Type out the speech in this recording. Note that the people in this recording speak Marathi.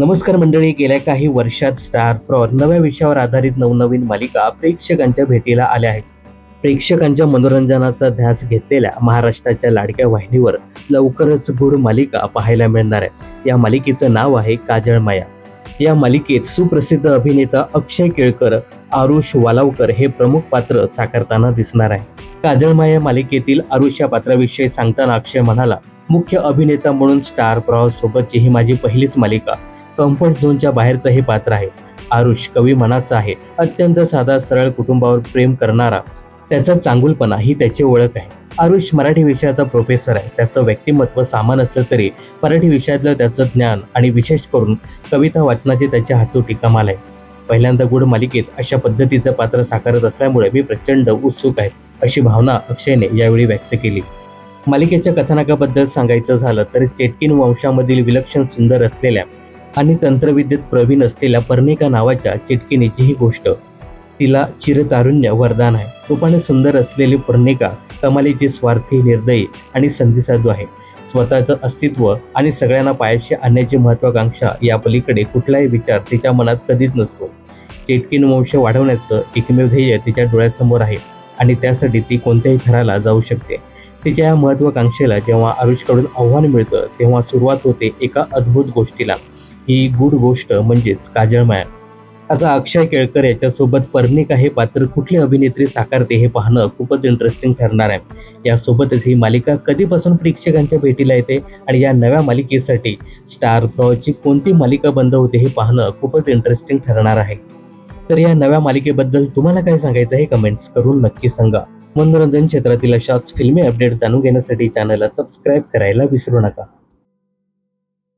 नमस्कार मंडळी गेल्या काही वर्षात स्टार प्रॉर नव्या विषयावर आधारित नवनवीन मालिका प्रेक्षकांच्या भेटीला आल्या आहेत. प्रेक्षकांच्या मनोरंजनाचा ध्यास घेतलेल्या महाराष्ट्राच्या लाडक्या वाहिनीवर लवकरच गुढ मालिका पाहायला मिळणार आहे. या मालिकेचं नाव आहे काजळ माया. या मालिकेत सुप्रसिद्ध अभिनेता अक्षय केळकर आरुष वालावकर हे प्रमुख पात्र साकारताना दिसणार आहे. काजळमाया मालिकेतील आरुष या पात्राविषयी सांगताना अक्षय म्हणाला मुख्य अभिनेता म्हणून स्टार प्रॉ सोबतची ही माझी पहिलीच मालिका. कम्फर्ट झोनच्या बाहेरचं हे पात्र आहे. आरुष कवी मनाचा आहे. अत्यंत साधा सरळ कुटुंबावर प्रेम करणारा त्याचा चांगुलपणा ही त्याची ओळख आहे. आरुष मराठी विषयाचा प्रोफेसर आहे. त्याचं व्यक्तिमत्व सामान असलं तरी मराठी विषयातलं त्याचं ज्ञान आणि विशेष करून कविता वाचनाची त्याच्या हातोटी कमाल आहे. पहिल्यांदा गुड मालिकेत अशा पद्धतीचं पात्र साकारत असल्यामुळे मी प्रचंड उत्सुक आहे अशी भावना अक्षयने यावेळी व्यक्त केली. मालिकेच्या कथानकाबद्दल सांगायचं झालं तर चेटकिन वंशामधील विलक्षण सुंदर असलेल्या आणि तंत्रविद्येत प्रवीण असलेल्या पर्णिका नावाच्या चिटकिनीची ही गोष्ट. तिला चिरतारुण्य वरदान आहे. रूपाने सुंदर असलेली पर्णिका कमालीची स्वार्थी निर्दयी आणि संधीसाधू आहे. स्वतःचं अस्तित्व आणि सगळ्यांना पायाशी आणण्याची महत्वाकांक्षा या पलीकडे कुठलाही विचार तिच्या मनात कधीच नसतो. चेटकीन वंश वाढवण्याचं एकमेव ध्येय तिच्या डोळ्यासमोर आहे आणि त्यासाठी ती कोणत्याही थराला जाऊ शकते. तिच्या या महत्वाकांक्षेला जेव्हा आरुषकडून आव्हान मिळतं तेव्हा सुरुवात होते एका अद्भुत गोष्टीला. ही गुड गोष्ट म्हणजेच काजळमाया आता अक्षय केळकर याच्यासोबत पर्णिका हे पात्र कुठली अभिनेत्री साकारते हे पाहणं खूपच इंटरेस्टिंग ठरणार आहे. यासोबतच ही मालिका कधीपासून प्रेक्षकांच्या भेटीला येते आणि या नव्या मालिकेसाठी स्टार प्रॉची कोणती मालिका बंद होते हे पाहणं खूपच इंटरेस्टिंग ठरणार आहे. तर या नव्या मालिकेबद्दल तुम्हाला काय सांगायचं हे कमेंट्स करून नक्की सांगा. मनोरंजन क्षेत्रातील अशाच फिल्मी अपडेट जाणून घेण्यासाठी चॅनलला सबस्क्राईब करायला विसरू नका.